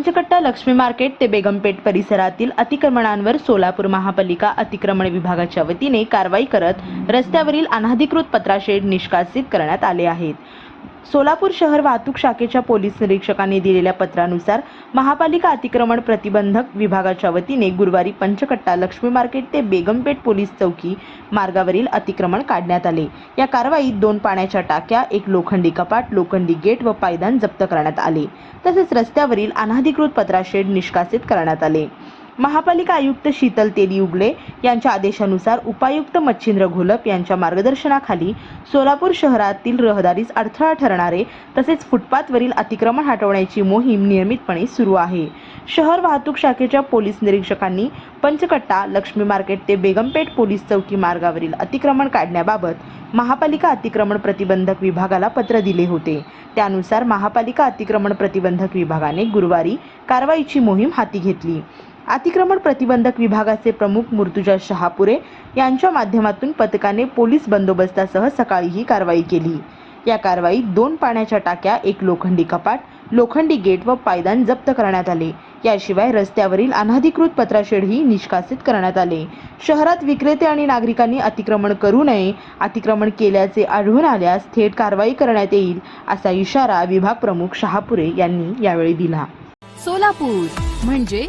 पंचकट्टा Lakshmi market ते बेगमपेठ परिसरातील अतिक्रमणांवर सोलापूर महापालिका अतिक्रमण विभागाच्या वतीने कारवाई करत रस्त्यावरील अनाधिकृत पत्राशेड निष्कासित करण्यात आले आहेत. सोलापूर शहर वाहतूक शाखेच्या पोलीस निरीक्षकांनी दिलेल्या पत्रानुसार महापालिका अतिक्रमण प्रतिबंधक विभागाच्या वतीने गुरुवारी पंचकट्टा लक्ष्मी मार्केट ते बेगमपेठ पोलीस चौकी मार्गावरील अतिक्रमण काढण्यात आले. या कारवाईत दोन पाण्याच्या टाक्या एक लोखंडी कपाट लोखंडी गेट व पायदान जप्त करण्यात आले. तसेच रस्त्यावरील अनाधिकृत पत्राशेड निष्कासित करण्यात आले. महापालिका आयुक्त शीतल तेली उगले यांच्या आदेशानुसार उपायुक्त मच्छिंद्र घोलप यांच्या मार्गदर्शनाखाली सोलापूर शहरातील रहदारीस अडथळा ठरणारे तसेच फुटपाथवरील अतिक्रमण हटवण्याची मोहीम नियमितपणे सुरू आहे. शहर वाहतूक शाखेच्या पोलीस निरीक्षकांनी पंचकट्टा लक्ष्मी मार्केट ते बेगमपेठ पोलीस चौकी मार्गावरील अतिक्रमण काढण्याबाबत महापालिका अतिक्रमण प्रतिबंधक विभागाला पत्र दिले होते. त्यानुसार महापालिका अतिक्रमण प्रतिबंधक विभागाने गुरुवारी कारवाईची मोहीम हाती घेतली. अतिक्रमण प्रतिबंधक विभागाचे प्रमुख मृतुजा शहापुरे यांच्या माध्यमातून पथकाने पोलीस बंदोबस्तासह सकाळी ही कारवाई केली. या कारवाईत दोन पाण्याच्या टाक्या एक लोखंडी कपाट लोखंडी गेट व पायदान जप्त करण्यात आले. याशिवाय रस्त्यावरील अनाधिकृत पत्राशेडही निष्कासित करण्यात आले. शहरात विक्रेते आणि नागरिकांनी अतिक्रमण करू नये अतिक्रमण केल्याचे आढळून आल्यास थेट कारवाई करण्यात येईल असा इशारा विभाग प्रमुख शहापुरे यांनी यावेळी दिला. सोलापूर म्हणजे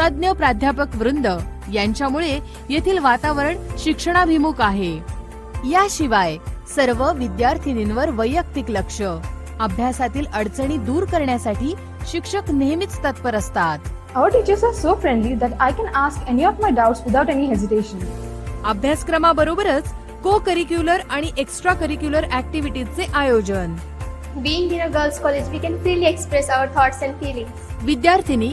तज्ञ प्राध्यापक वृंद यांच्यामुळे येथील वातावरण शिक्षणाभिमुख आहे याशिवाय सर्व विद्यार्थिनींवर वैयक्तिक लक्ष अभ्यासातील अडचणी दूर करण्यासाठी शिक्षक नेहमीच तत्पर असतात Our teachers are so friendly that I can ask any of my doubts without any hesitation. अभ्यासक्रमाबरोबरच को करिक्युलर आणि एक्स्ट्रा करिक्युलर ऍक्टिव्हिटीजचे आयोजन Being in a girls' college, we can freely express our thoughts and feelings. विद्यार्थिनी